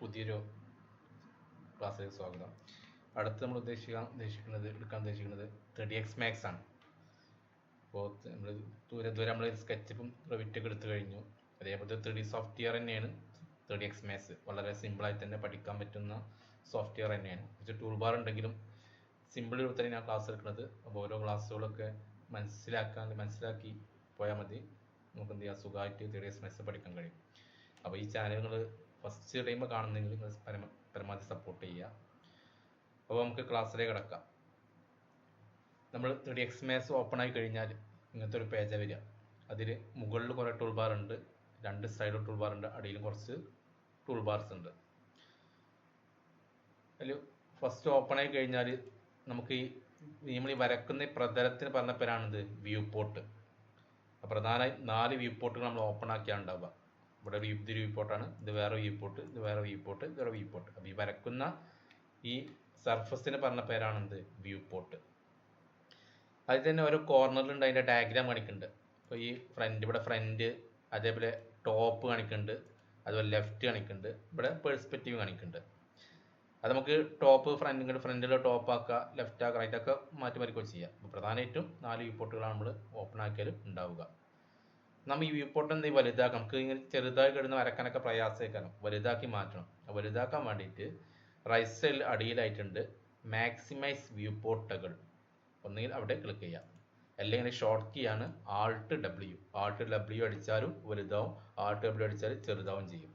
പുതിയൊരു ക്ലാസ്സിലേക്ക് സ്വാഗതം. അടുത്ത് നമ്മൾ ഉദ്ദേശിക്കാൻ ഉദ്ദേശിക്കുന്നത് എടുക്കാൻ ഉദ്ദേശിക്കുന്നത് തേർട്ടി എക്സ് മാക്സ് ആണ്. അപ്പോൾ നമ്മൾ ദൂരെ ദൂരെ നമ്മൾ സ്കെച്ചപ്പും റെവിറ്റൊക്കെ എടുത്തു കഴിഞ്ഞു. അതേപോലെ തേർട്ടി സോഫ്റ്റ്വെയർ തന്നെയാണ് തേർട്ടി എക്സ് മാക്സ് വളരെ സിമ്പിളായി തന്നെ പഠിക്കാൻ പറ്റുന്ന സോഫ്റ്റ്വെയർ തന്നെയാണ്. പക്ഷേ ടൂൾ ബാർ ഉണ്ടെങ്കിലും സിമ്പിൾ രൂപത്തിൽ ഞാൻ ക്ലാസ് എടുക്കുന്നത്. അപ്പോൾ ഓരോ ക്ലാസ്സുകളൊക്കെ മനസ്സിലാക്കാൻ മനസ്സിലാക്കി പോയാൽ മതി. നമുക്ക് എന്ത് ചെയ്യാം? സുഖമായിട്ട് തേർട്ടി എക്സ് മാക്സ് പഠിക്കാൻ കഴിയും. അപ്പോൾ ഈ നിങ്ങൾ ഫസ്റ്റ് ടൈം കാണുന്നെങ്കിൽ നിങ്ങൾ പരമ പരമാവധി സപ്പോർട്ട് ചെയ്യുക. അപ്പോൾ നമുക്ക് ക്ലാസ്സിലേക്ക് കിടക്കാം. നമ്മൾ ത്രീ എക്സ് മേസ് ഓപ്പൺ ആയി കഴിഞ്ഞാൽ ഇങ്ങനത്തെ ഒരു പേജാണ് വരിക. അതിൽ മുകളിൽ കുറേ ടൂൾ ബാർ ഉണ്ട്. രണ്ട് സൈഡിൽ ടൂൾ ബാർ ഉണ്ട്. അടിയിലും കുറച്ച് ടൂൾ ബാർസ് ഉണ്ട്. അതിൽ ഫസ്റ്റ് ഓപ്പൺ ആയി കഴിഞ്ഞാൽ നമുക്ക് ഈ നമ്മൾ ഈ വരക്കുന്ന പ്രതലത്തിന് പറഞ്ഞ പേരാണിത് വ്യൂ പോർട്ട് പ്രധാനമായും നാല് വ്യൂ പോർട്ടുകൾ നമ്മൾ ഓപ്പൺ ആക്കിയാണ് ഉണ്ടാവുക. ഇവിടെ ഒരു ഇത് വ്യൂ ഇത് വേറെ വ്യൂ ഇത് വേറെ വ്യൂ ഇത് വേറെ വ്യൂ പോർട്ട് ഈ വരക്കുന്ന ഈ സർഫസിന് പറഞ്ഞ പേരാണെന്ത് വ്യൂ പോർട്ട് അതിൽ തന്നെ ഓരോ കോർണറിലുണ്ട് അതിന്റെ ഡയഗ്രാം കാണിക്കുന്നുണ്ട്. അപ്പോൾ ഈ ഫ്രണ്ട് ഇവിടെ ഫ്രണ്ട് അതേപോലെ ടോപ്പ് കാണിക്കുന്നുണ്ട്. അതുപോലെ ലെഫ്റ്റ് കാണിക്കുന്നുണ്ട്. ഇവിടെ പേഴ്സ്പെക്റ്റീവ് കാണിക്കുന്നുണ്ട്. അത് നമുക്ക് ടോപ്പ് ഫ്രണ്ട് ഇങ്ങോട്ട് ഫ്രണ്ടിൽ ടോപ്പ് ആക്കുക ലെഫ്റ്റ് ആക്കുക റൈറ്റ് ഒക്കെ മാറ്റി മറിക്കുകയോ ചെയ്യാം പ്രധാനമായിട്ടും നാല് വ്യൂ നമ്മൾ ഓപ്പൺ ആക്കിയാലും ഉണ്ടാവുക. നമ്മൾ ഈ വ്യൂ പോർട്ട് വലുതാക്കാം. നമുക്ക് ഇങ്ങനെ ചെറുതായി കിടന്ന് വരക്കാനൊക്കെ പ്രയാസമാക്കണം വലുതാക്കി മാറ്റണം. വലുതാക്കാൻ വേണ്ടിയിട്ട് റൈറ്റ് സൈഡിൽ അടിയിലായിട്ടുണ്ട് മാക്സിമൈസ് വ്യൂ പോർട്ടുകൾ ഒന്നുകിൽ അവിടെ ക്ലിക്ക് ചെയ്യാം. അല്ലെങ്കിൽ ഷോർട്ട് കീ ആണ് ആൾട്ട് ഡബ്ല്യു ആൾട്ട് ഡബ്ല്യു അടിച്ചാലും വലുതാവും. ആൾട്ട് ഡബ്ല്യു അടിച്ചാലും ചെറുതാവും ചെയ്യും.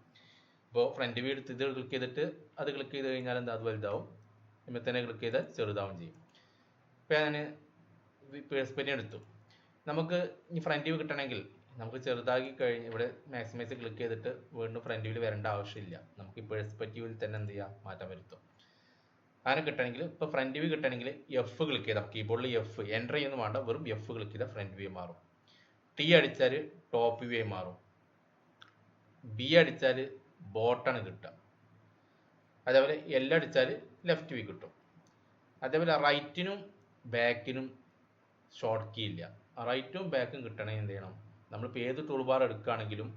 ഇപ്പോൾ ഫ്രണ്ട് വ്യൂ എടുത്ത് ഇത് ക്ലിക്ക് ചെയ്തിട്ട് അത് ക്ലിക്ക് ചെയ്ത് കഴിഞ്ഞാൽ എന്താ? അത് വലുതാവും. ഇമ്മ തന്നെ ക്ലിക്ക് ചെയ്താൽ ചെറുതാവും ചെയ്യും. ഇപ്പോൾ ഞാൻ പേഴ്സ്പെനി എടുത്തു. നമുക്ക് ഈ ഫ്രണ്ട് വ്യൂ കിട്ടണമെങ്കിൽ നമുക്ക് ചെറുതാക്കി കഴിഞ്ഞ് ഇവിടെ മാക്സിമൈസ് ക്ലിക്ക് ചെയ്തിട്ട് വീണ്ടും ഫ്രണ്ട് വ്യൂവിൽ വരേണ്ട ആവശ്യമില്ല. നമുക്ക് ഈ പേഴ്സ്പെക്റ്റീവിൽ തന്നെ എന്ത് ചെയ്യാം? മാറ്റം വരുത്തും. അങ്ങനെ കിട്ടണമെങ്കിൽ ഇപ്പോൾ ഫ്രണ്ട് വ്യൂ കിട്ടണമെങ്കിൽ എഫ് ക്ലിക്ക് ചെയ്താൽ കീബോർഡിൽ എഫ് എന്റർ ചെയ്യുന്നു വേണ്ട. വെറും എഫ് ക്ലിക്ക് ചെയ്താൽ ഫ്രണ്ട് വ്യൂ മാറും. ടി അടിച്ചാൽ ടോപ്പ് വ്യൂ മാറും. ബി അടിച്ചാൽ ബോട്ടാണ് കിട്ടുക. അതേപോലെ എൽ അടിച്ചാൽ ലെഫ്റ്റ് വ്യൂ കിട്ടും. അതേപോലെ റൈറ്റിനും ബാക്കിനും ഷോർട്ട് കീ ഇല്ല. റൈറ്റും ബാക്കും കിട്ടണമെങ്കിൽ എന്ത് ചെയ്യണം? നമ്മളിപ്പോൾ ഏത് ടൂൾ ബാർ എടുക്കുകയാണെങ്കിലും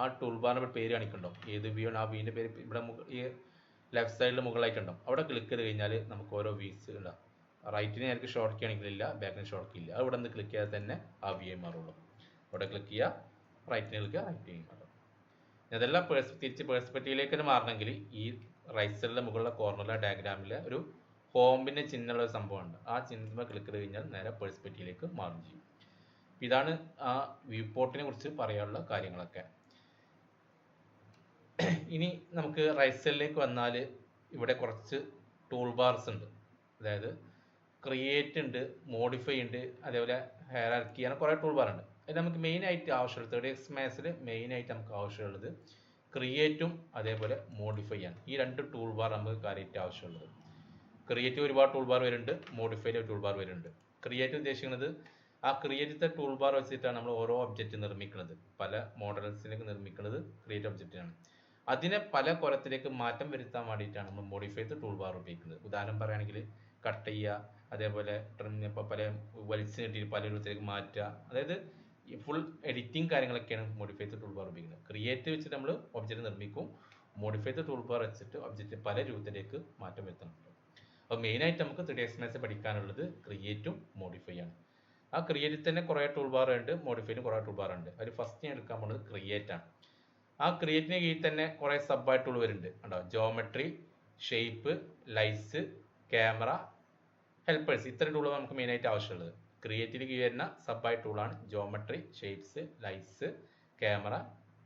ആ ടൂൾ ബാറിന്റെ പേര് കാണിക്കണ്ടോ? ഏത് വ്യൂ ആണ്? ആ വ്യൂവിന്റെ പേര് ഇവിടെ ഈ ലെഫ്റ്റ് സൈഡിൽ മുകളിലായിട്ടുണ്ടാവും അവിടെ ക്ലിക്ക് ചെയ്ത് കഴിഞ്ഞാൽ നമുക്ക് ഓരോ വ്യൂസ് ഉണ്ടാവും റൈറ്റിന് എനിക്ക് ഷോർട്ട് ആണെങ്കിലില്ല ബാക്കിന് ഷോർട്ട് ഇല്ല. അവിടെ നിന്ന് ക്ലിക്ക് ചെയ്താൽ തന്നെ ആ വ്യൂ മാറുള്ളൂ. അവിടെ ക്ലിക്ക് ചെയ്യുക റൈറ്റിന് ക്ലിക്ക് റൈറ്റ് ചെയ്യും മാറും. ഇതെല്ലാം പേഴ്സ് തിരിച്ച് പേഴ്സ്പെക്റ്റീവിലേക്ക് തന്നെ മാറണമെങ്കിൽ ഈ റൈറ്റ് സൈഡിലെ മുകളിലെ കോർണറിലെ ഡയഗ്രാമിലെ ഒരു ഹോമ്പിന്റെ ചിഹ്നമുള്ള ഒരു സംഭവമുണ്ട് ആ ചിഹ്നത്തിൽ ക്ലിക്ക് ചെയ്ത് കഴിഞ്ഞാൽ നേരെ പേഴ്സ്പെക്റ്റീവിലേക്ക് മാറും ചെയ്യും. ഇതാണ് ആ വ്യൂ പോർട്ടിനെ കുറിച്ച് പറയാനുള്ള കാര്യങ്ങളൊക്കെ. ഇനി നമുക്ക് റൈറ്റ് സൈഡിലേക്ക് വന്നാൽ ഇവിടെ കുറച്ച് ടൂൾ ബാർസ് ഉണ്ട്. അതായത് ക്രിയേറ്റ് ഉണ്ട് മോഡിഫൈ ഉണ്ട് അതേപോലെ ഹെയറാർക്കി അങ്ങനെ കുറേ ടൂൾ ബാർ ഉണ്ട്. അതിൽ നമുക്ക് മെയിൻ ആയിട്ട് ആവശ്യമുള്ളത് തേർഡ് എക്സ് മാത്സിൽ മെയിൻ ആയിട്ട് നമുക്ക് ആവശ്യമുള്ളത് ക്രിയേറ്റും അതേപോലെ മോഡിഫൈ ആണ്. ഈ രണ്ട് ടൂൾ ബാർ നമുക്ക് കാര്യമായിട്ട് ആവശ്യമുള്ളത്. ക്രിയേറ്റ് ഒരുപാട് ടൂൾ ബാർ വരുന്നുണ്ട് ഒരു ടൂൾ ബാർ വരുന്നുണ്ട്. ക്രിയേറ്റ് ഉദ്ദേശിക്കുന്നത് ആ ക്രിയേറ്റ് ദ ടൂൾ ബാർ വെച്ചിട്ടാണ് നമ്മൾ ഓരോ ഒബ്ജക്റ്റ് നിർമ്മിക്കുന്നത്. പല മോഡൽസിലേക്ക് നിർമ്മിക്കുന്നത് ക്രിയേറ്റ് ഒബ്ജക്റ്റിനാണ് അതിനെ പല കൊലത്തിലേക്ക് മാറ്റം വരുത്താൻ വേണ്ടിയിട്ടാണ് നമ്മൾ മോഡിഫൈഡ് ടൂൾ ബാർ ഉപയോഗിക്കുന്നത്. ഉദാഹരണം പറയുകയാണെങ്കിൽ കട്ട് ചെയ്യുക അതേപോലെ പല വലിച്ചു നീട്ടിയിട്ട് പല രൂപത്തിലേക്ക് മാറ്റുക. അതായത് ഫുൾ എഡിറ്റിംഗ് കാര്യങ്ങളൊക്കെയാണ് മോഡിഫൈഡ് ടൂൾ ബാർ ഉപയോഗിക്കുന്നത്. ക്രിയേറ്റ് വെച്ചിട്ട് നമ്മൾ ഒബ്ജക്റ്റ് നിർമ്മിക്കും മോഡിഫൈഡ് ടൂൾ ബാർ വെച്ചിട്ട് ഒബ്ജക്റ്റ് പല രൂപത്തിലേക്ക് മാറ്റം വരുത്തണം. അപ്പോൾ മെയിനായിട്ട് നമുക്ക് ത്രീ ഡി എക്സ് മാത്സ് പഠിക്കാനുള്ളത് ക്രിയേറ്റും മോഡിഫൈ ആണ്. ആ ക്രിയേറ്റിൽ തന്നെ കുറേ ടൂൾ ബാർ ഉണ്ട് മോഡിഫൈനും കുറേ ടൂൾ ബാർ ഉണ്ട്. അതിൽ ഫസ്റ്റ് ഞാൻ എടുക്കാൻ പോകുന്നത് ക്രിയേറ്റ് ആണ്. ആ ക്രിയേറ്റിന് കീഴിൽ തന്നെ കുറേ ടൂൾ വരുന്നുണ്ട്. കണ്ടോ? Geometry shape lights camera helpers ഇത്തരം ടൂളാണ് നമുക്ക് മെയിനായിട്ട് ആവശ്യമുള്ളത്. ക്രിയേറ്റിന് കീഴിൽ വരുന്ന സബ് ടൂളാണ് geometry shapes lights camera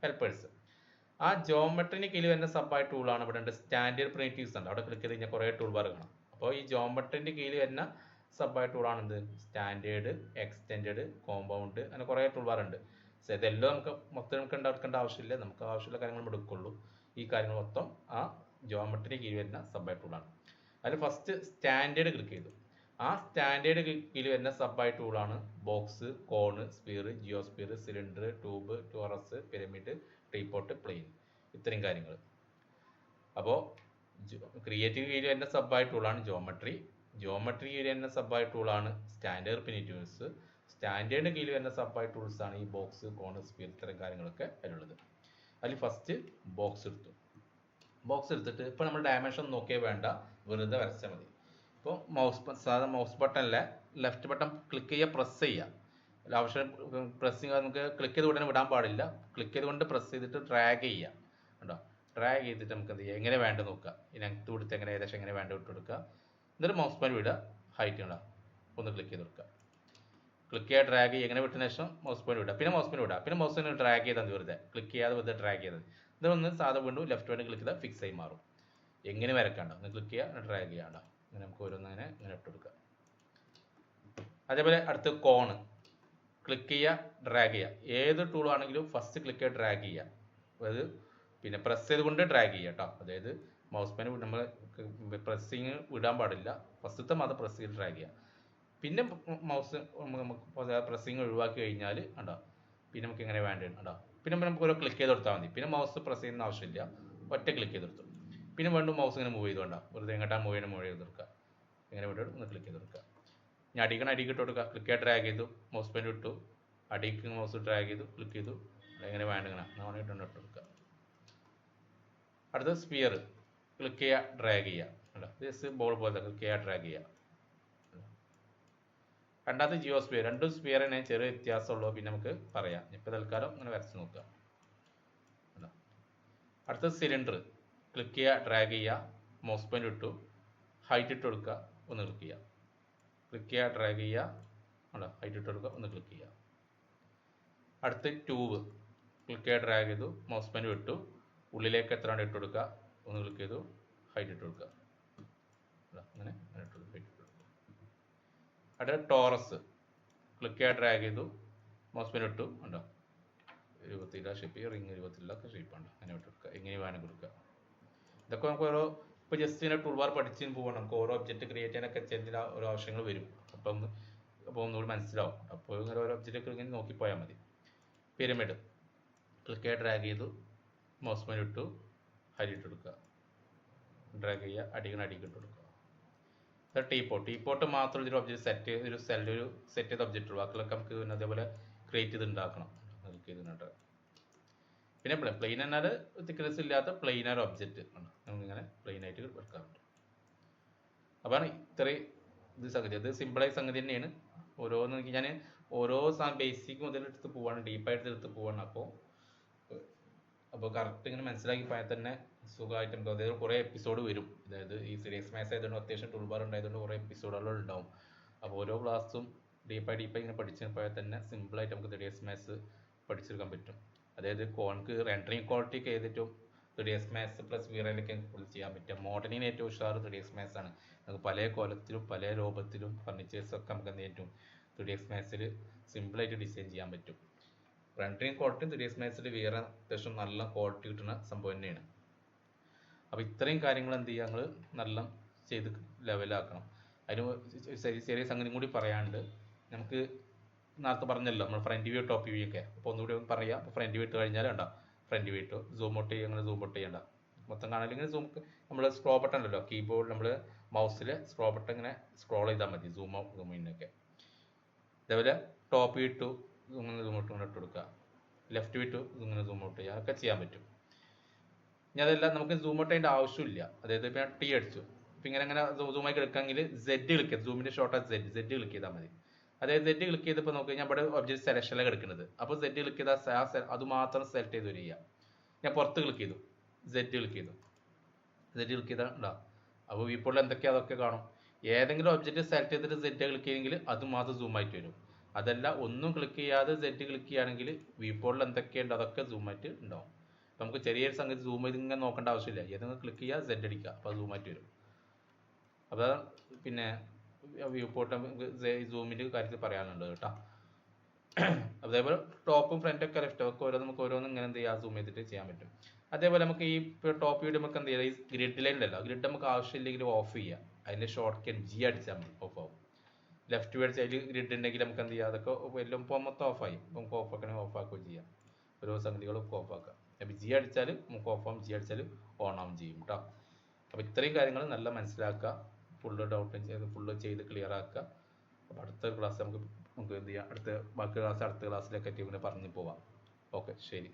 helpers ആ ജോമെട്രിന് കീഴിൽ വരുന്ന സബ് ടൂളാണ് ഇവിടെ ഉണ്ട്. സ്റ്റാൻഡേർഡ് പ്രിമിറ്റീവ്സ് ഉണ്ട്. അവിടെ ക്ലിക്ക് ചെയ്ത് കഴിഞ്ഞാൽ കുറേ ടൂൾ ബാർ കാണാം. അപ്പോൾ ഈ ജോമെട്രിന്റെ കീഴിൽ വരുന്ന സബ് ടൂളാണ് എന്ത് സ്റ്റാൻഡേർഡ് എക്സ്റ്റെൻഡ് കോമ്പൗണ്ട് അങ്ങനെ കുറേ ടൂൾ ബാർ ഉണ്ട്. സോ ഇതെല്ലാം നമുക്ക് മൊത്തം നമുക്ക് ഉണ്ടാക്കേണ്ട ആവശ്യമില്ല. നമുക്ക് ആവശ്യമുള്ള കാര്യങ്ങൾ എടുക്കുള്ളൂ. ഈ കാര്യങ്ങൾ മൊത്തം ആ ജോമെട്രി കീഴിൽ വരുന്ന സബ് ടൂളാണ് അതിൽ ഫസ്റ്റ് സ്റ്റാൻഡേർഡ് ക്ലിക്ക് ചെയ്തു. ആ സ്റ്റാൻഡേർഡ് കീഴിൽ വരുന്ന സബ് ടൂളാണ് box cone sphere geosphere cylinder tube torus pyramid teapot plane ഇത്രയും കാര്യങ്ങൾ. അപ്പോൾ ക്രിയേറ്റീവ് കീഴിൽ വരുന്ന സബ് ടൂളാണ് ജോമെട്രി ജോമെട്രി കീഴിൽ വരുന്ന സബ്ബായ ടൂളാണ് സ്റ്റാൻഡേർഡ് പ്രിമിറ്റീവ്സ് സ്റ്റാൻഡേർഡ് കീഴിൽ വരുന്ന സബ്ബായ ടൂൾസ് ആണ് ഈ ബോക്സ് കോണർ സ്പീർ ഇത്തരം കാര്യങ്ങളൊക്കെ അതിലുള്ളത്. അതിൽ ഫസ്റ്റ് ബോക്സ് എടുത്തു. ബോക്സ് എടുത്തിട്ട് ഇപ്പോൾ നമ്മൾ ഡയമെൻഷൻ നോക്കിയേ വേണ്ട വെറുതെ വരച്ചാൽ മതി. ഇപ്പോൾ മൗസ് സാധാരണ മൗസ് ബട്ടണിലെ ലെഫ്റ്റ് ബട്ടൺ ക്ലിക്ക് ചെയ്യുക പ്രസ് ചെയ്യുക ആവശ്യം പ്രസ്സിങ് നമുക്ക് ക്ലിക്ക് ചെയ്ത് ഉടനെ വിടാൻ പാടില്ല. ക്ലിക്ക് ചെയ്തുകൊണ്ട് പ്രസ് ചെയ്തിട്ട് ഡ്രാഗ് ചെയ്യുക കേട്ടോ ഡ്രാഗ് ചെയ്തിട്ട് നമുക്ക് എന്ത് ചെയ്യുക എങ്ങനെ വേണ്ട നോക്കുക ഈ ലെങ്ത് കൊടുത്ത് എങ്ങനെ ഏകദേശം എങ്ങനെ വേണ്ട ഇട്ട് കൊടുക്കുക എന്നിട്ട് മൗസ് പാൻ വിടുക. ഹൈറ്റ് ഇടുക ഒന്ന് ക്ലിക്ക് ചെയ്ത് കൊടുക്കുക. ക്ലിക്ക് ചെയ്യുക ഡ്രാഗ് ചെയ്യുക എങ്ങനെ വിട്ടതിന് ശേഷം മൗസ് പാൻ വിടുക. പിന്നെ മൗസ് പാൻ വിടുക. പിന്നെ മൗസ് പാൻ ഡ്രാഗ് ചെയ്താൽ മതി വെറുതെ. ക്ലിക്ക് ചെയ്യാതെ വെറുതെ ഡ്രാഗ് ചെയ്താൽ ഒന്ന് സാധാ വീണ്ടും ലെഫ്റ്റ് വേണ്ടി ക്ലിക്ക് ചെയ്താൽ ഫിക്സ് ആയി മാറും. എങ്ങനെ വരക്കണ്ട? ഒന്ന് ക്ലിക്ക് ചെയ്യുക ഡ്രാഗ് ചെയ്യാണ്ട ഇങ്ങനെ നമുക്ക് ഓരോന്നിങ്ങനെ ഇങ്ങനെ ഇട്ട് കൊടുക്കുക. അതേപോലെ അടുത്ത് കോണ് ക്ലിക്ക് ചെയ്യുക ഡ്രാഗ് ചെയ്യുക ഏത് ടൂൾ ആണെങ്കിലും ഫസ്റ്റ് ക്ലിക്ക് ചെയ്യുക ഡ്രാഗ് ചെയ്യുക അതായത് പിന്നെ പ്രസ് ചെയ്തുകൊണ്ട് ഡ്രാഗ് ചെയ്യുക കേട്ടോ അതായത് മൗസ് പാൻ നമ്മൾ പ്രസ്സിങ് വിടാൻ പാടില്ല. ഫസ്റ്റത്തെ മാത്രം പ്രസ് ചെയ്ത് ഡ്രാഗ് ചെയ്യുക പിന്നെ മൗസ് നമുക്ക് പ്രസ്സിങ് ഒഴിവാക്കി കഴിഞ്ഞാൽ ഉണ്ടോ പിന്നെ നമുക്ക് ഇങ്ങനെ വേണ്ടത് ഉണ്ടോ പിന്നെ നമുക്ക് ഓരോ ക്ലിക്ക് ചെയ്ത് കൊടുത്താൽ മതി. പിന്നെ മൗസ് പ്രസ് ചെയ്യുന്ന ആവശ്യമില്ല. ഒറ്റ ക്ലിക്ക് ചെയ്ത് കൊടുത്തു. പിന്നെ വീണ്ടും മൗസ് ഇങ്ങനെ മൂവ് ചെയ്തുകൊണ്ടാ വെറുതെ എങ്ങോട്ടാ മൂവ് ചെയ്യണം മൂവ് ചെയ്ത് കൊടുക്കുക. ഇങ്ങനെ വേണ്ടി ഒന്ന് ക്ലിക്ക് ചെയ്ത് കൊടുക്കുക. ഞാൻ അടിക്കണ അടിക്ക് ഇട്ട് കൊടുക്കുക. ക്ലിക്ക് ഡ്രാഗ് ചെയ്തു. മൗസ് പെയിന്റ് ഇട്ടു. അടിക്ക് മൗസ് ഡ്രാഗ് ചെയ്തു. ക്ലിക്ക് ചെയ്തു. എങ്ങനെ വേണ്ടിങ്ങനെ അങ്ങനെ ഇട്ടുകൊണ്ട് ഇട്ട് കൊടുക്കുക. അടുത്തത് സ്പിയർ ക്ലിക്ക് ചെയ്യുക ഡ്രാഗ് ചെയ്യുക അല്ല ജസ്റ്റ് ബോൾ പോലെ ക്ലിക്ക് ചെയ്യുക ഡ്രാഗ് ചെയ്യുക രണ്ടാമത്തെ ജിയോ സ്പിയർ രണ്ടും സ്പിയറിന് ചെറിയ വ്യത്യാസമുള്ളൂ പിന്നെ നമുക്ക് പറയാം. ഇപ്പം തൽക്കാലം അങ്ങനെ വരച്ച് നോക്കുക. അടുത്ത സിലിണ്ടർ ക്ലിക്ക് ചെയ്യുക ഡ്രാഗ് ചെയ്യുക മോസ് പോയിന്റ് ഇട്ടു. ഹൈറ്റ് ഇട്ട് കൊടുക്കുക. ഒന്ന് ക്ലിക്ക് ചെയ്യുക ക്ലിക്ക് ചെയ്യുക ഡ്രാഗ് ചെയ്യുക അല്ല ഹൈറ്റ് ഇട്ട് കൊടുക്കുക. ഒന്ന് ക്ലിക്ക് ചെയ്യുക അടുത്ത ട്യൂബ് ക്ലിക്ക് ചെയ്യുക ഡ്രാഗ് ചെയ്തു. മോസ് പോയിന്റ് വിട്ടു ഉള്ളിലേക്ക് എത്ര ഇട്ട് കൊടുക്കുക? ഒന്ന് ക്ലിക്ക് ചെയ്തു ഹൈറ്റ് ഇട്ട് കൊടുക്കുക. അങ്ങനെ ഹൈറ്റ് ഇട്ട് കൊടുക്കുക അടുത്ത ടോറസ് ക്ലിക്ക് ചെയ്യാൻ ഡ്രാഗ് ചെയ്തു മൗസ് പെൻ ഇട്ടു ഉണ്ടോ ഇരുപത്തില്ല ഷേപ്പ് റിങ് ഇരുപത്തിലൊക്കെ ഷേപ്പ് ഉണ്ട് അങ്ങനെ ഇട്ട് കൊടുക്കുക ഇങ്ങനെ വേണം കൊടുക്കുക. ഇതൊക്കെ നമുക്ക് ഓരോ ഇപ്പോൾ ജസ്റ്റ് ഇങ്ങനെ ടൂൾ ബാർ പഠിച്ചു പോകണം നമുക്ക് ഓരോ ഒബ്ജക്റ്റ് ക്രിയേറ്റ് ചെയ്യാനൊക്കെ ചില ഓരോ ആവശ്യങ്ങൾ വരും. അപ്പം അപ്പോൾ ഒന്നുകൂടി മനസ്സിലാവും. അപ്പോൾ ഇങ്ങനെ ഓരോ ഒബ്ജക്റ്റ് ഇങ്ങനെ നോക്കി പോയാൽ മതി പിരമിഡ് ക്ലിക്ക് ഡ്രാഗ് ചെയ്തു മൗസ് ഇട്ടു. എടുക്കുക കൊടുക്കുക ഡ്രാഗ് ചെയ്യുക അടിക്കണ എടുക്കുക ഇട്ട് കൊടുക്കുക. ഇത് ടീപ്പോട്ട് ടീപ്പോട്ട് മാത്രം ഒരു ഒബ്ജക്റ്റ് സെറ്റ് ഒരു സെൽ ഒരു സെറ്റ് ചെയ്ത ഒബ്ജക്റ്റ് ഉള്ളൂ ബാക്കിയൊക്കെ നമുക്ക് പിന്നെ അതേപോലെ ക്രിയേറ്റ് ചെയ്ത് ഉണ്ടാക്കണം ക്ലിക്ക് ചെയ്തിട്ട് പിന്നെ പ്ലെയിൻ എന്നാൽ തിക്നെസ് ഇല്ലാത്ത പ്ലെയിനർ ഒബ്ജക്റ്റ് നമുക്കിങ്ങനെ പ്ലെയിൻ ആയിട്ട് വെക്കാൻ പറ്റും അപ്പാണ് ഇത്രയും ഇത് സംഗതി. അത് സിമ്പിളായ സംഗതി തന്നെയാണ്. ഓരോന്ന് ഞാൻ ഓരോ ബേസിക് മുതൽ എടുത്ത് പോവാണ്. ഡീപ്പായിട്ട് എടുത്ത് പോവാണ്. അപ്പോൾ അപ്പോൾ കറക്റ്റ് ഇങ്ങനെ മനസ്സിലാക്കി പോയാൽ തന്നെ സുഖമായിട്ട് നമുക്ക് അതായത് കുറേ എപ്പിസോഡ് വരും. അതായത് ഈ സീരിയസ് മാത്സ് ആയതുകൊണ്ട് അത്യാവശ്യം ടൂൾ ബാർ ഉണ്ടായതുകൊണ്ട് കുറേ എപ്പിസോഡുകൾ ഉണ്ടാവും. അപ്പോൾ ഓരോ ക്ലാസ്സും ഡീപ്പായി ഡീപ്പായി ഇങ്ങനെ പഠിച്ചു പോയാൽ തന്നെ സിമ്പിളായിട്ട് നമുക്ക് ത്രീ എസ് മാത്സ് പഠിച്ചെടുക്കാൻ പറ്റും. അതായത് കോൺക്ക് റെൻഡറിങ് ക്വാളിറ്റി ഒക്കെ ചെയ്തിട്ടും എസ് മാത്സ് പ്ലസ് വീറയിലൊക്കെ ഫുൾ ചെയ്യാൻ പറ്റും. മോഡലിന് ഏറ്റവും ഉഷാറ് ത്രീ എസ് മാത്സ് ആണ്. നമുക്ക് പല കോലത്തിലും പല രൂപത്തിലും ഫർണിച്ചേഴ്സ് ഒക്കെ നമുക്ക് എന്ത് പറ്റും? എസ് മാത്സിൽ സിമ്പിളായിട്ട് ഡിസൈൻ ചെയ്യാൻ പറ്റും. റെൻഡറിങ് ക്വാളിറ്റി ത്രീഡിയസ് മാത്സിൽ വേറെ അത്യാവശ്യം നല്ല ക്വാളിറ്റി കിട്ടുന്ന സംഭവം തന്നെയാണ്. അപ്പോൾ ഇത്രയും കാര്യങ്ങൾ എന്ത് ചെയ്യുക ഞങ്ങൾ നല്ല ചെയ്ത് ലെവലാക്കണം അതിന് ചെറിയ ചെറിയ സംഗതി കൂടി പറയാനുണ്ട്. നമുക്ക് നേരത്തെ പറഞ്ഞല്ലോ നമ്മൾ ഫ്രണ്ട് വ്യൂ ടോപ്പ് വ്യൂ ഒക്കെ. അപ്പോൾ ഒന്നുകൂടി പറയാം. അപ്പോൾ ഫ്രണ്ട് വ്യൂ ഇട്ട് കഴിഞ്ഞാൽ വേണ്ട ഫ്രണ്ട് വ്യൂ ഇട്ടു. സൂം ഔട്ട് ചെയ്യുക അങ്ങനെ സൂം ഔട്ട് ചെയ്യണ്ട. മൊത്തം കാണണമെങ്കിൽ സൂം നമ്മൾ സ്ക്രോ ബട്ടൺ ഉണ്ടല്ലോ കീബോർഡ് നമ്മൾ മൗസിൽ സ്ക്രോ ബട്ടൺ ഇങ്ങനെ സ്ക്രോൾ ചെയ്താൽ മതി സൂം ഔട്ട് സൂം ഇന്നൊക്കെ അതേപോലെ ടോപ്പ് വ്യൂ ഇട്ടു. ഇങ്ങനെ സൂം ഔട്ട് കൊണ്ട് ഇട്ട് കൊടുക്കുക. ലെഫ്റ്റ് വ്യൂ ഇട്ടു ഇങ്ങനെ സൂം ഔട്ട് ചെയ്യുക. അതൊക്കെ ചെയ്യാൻ പറ്റും. ഇനി അതല്ല നമുക്ക് സൂം ഔട്ട് ചെയ്യേണ്ട ആവശ്യമില്ല. അതായത് ഇപ്പം ടി അടിച്ചു. ഇപ്പം ഇങ്ങനെ അങ്ങനെ സൂമായി എടുക്കാമെങ്കിൽ സെഡ് ക്ലിക്ക് സൂമിന്റെ ഷോർട്ട് സെഡ് സെഡ് ക്ലിക്ക് ചെയ്താൽ മതി. അതായത് സെഡ് ക്ലിക്ക് ചെയ്തപ്പോൾ നോക്കി ഞാൻ ഇവിടെ ഒബ്ജക്ട് സെലക്ഷനിലാണ് എടുക്കുന്നത് അപ്പോൾ സെഡ് ക്ലിക്ക് ചെയ്താൽ ആ അത് മാത്രം സെലക്ട് ചെയ്ത് വരിക. ഞാൻ പുറത്ത് ക്ലിക്ക് ചെയ്തു. സെഡ് ക്ലിക്ക് ചെയ്തു. സെഡ് ക്ലിക്ക് ചെയ്താൽ ഉണ്ടാവും അപ്പോൾ ഇപ്പോൾ എന്തൊക്കെയാ? അതൊക്കെ കാണും. ഏതെങ്കിലും ഒബ്ജക്റ്റ് സെലക്ട് ചെയ്തിട്ട് സെഡ് ക്ലിക്ക് ചെയ്യെങ്കിൽ അത് മാത്രം zoom ആയിട്ട് വരും. അതല്ല ഒന്നും ക്ലിക്ക് ചെയ്യാതെ സെറ്റ് ക്ലിക്ക് ചെയ്യുകയാണെങ്കിൽ വിപ്പോളിൽ എന്തൊക്കെയുണ്ട് അതൊക്കെ ആയിട്ട് ഉണ്ടാവും. നമുക്ക് ചെറിയൊരു സംഗതി സൂം ചെയ്ത് ഇങ്ങനെ നോക്കേണ്ട ആവശ്യമില്ല. ഏതെങ്കിലും ക്ലിക്ക് ചെയ്യുക സെറ്റ് അടിക്കുക. അപ്പോൾ അത് വരും. അപ്പോൾ പിന്നെ വ്യൂ നമുക്ക് സൂമിന്റെ കാര്യത്തിൽ പറയാനുണ്ട് കേട്ടോ. അതേപോലെ ടോപ്പും ഫ്രണ്ടും ഒക്കെ ലെഫ്റ്റ് ഒക്കെ ഓരോ നമുക്ക് ഓരോന്നും ഇങ്ങനെ എന്ത് ചെയ്യാം സൂം ചെയ്തിട്ട് ചെയ്യാൻ പറ്റും. അതേപോലെ നമുക്ക് ഈ ടോപ്പ് വീഡിയോ നമുക്ക് എന്ത് ചെയ്യാം ഈ ഗ്രിഡ് ലൈൻ ഉണ്ടല്ലോ. ഗ്രിഡ് നമുക്ക് ആവശ്യമില്ലെങ്കിൽ ഓഫ് ചെയ്യാം. അതിന്റെ ഷോർട്ട് കട്ട് ജി അടിച്ചാൽ മതി ഓഫ് ആവും. ലെഫ്റ്റ് വേർഡ് സൈഡിൽ ഗ്രിഡ് ഉണ്ടെങ്കിൽ നമുക്ക് എന്ത് ചെയ്യാം? അതൊക്കെ എല്ലാം ഇപ്പോൾ മൊത്തം ഓഫ് ആയി. ഇപ്പം നമുക്ക് ഓഫ് ആക്കണമെങ്കിൽ ഓഫ് ആക്കുകയും ചെയ്യാം. ഓരോ സംഗതികളും ഓഫ് ആക്കാം. അപ്പം ജി അടിച്ചാൽ നമുക്ക് ഓഫ് ആവും ജി അടിച്ചാൽ ഓൺ ആവും ചെയ്യും കേട്ടോ അപ്പോൾ ഇത്രയും കാര്യങ്ങൾ നല്ല മനസ്സിലാക്കുക. ഫുള്ള് ഡൗട്ട് ചെയ്ത് ഫുള്ള് ചെയ്ത് ക്ലിയർ ആക്കുക. അപ്പോൾ അടുത്ത ക്ലാസ് നമുക്ക് നമുക്ക് എന്ത് ചെയ്യാം? അടുത്ത ബാക്കി ക്ലാസ് അടുത്ത ക്ലാസ്സിലേക്ക് ഇങ്ങനെ പറഞ്ഞു പോവാം. ഓക്കെ ശരി.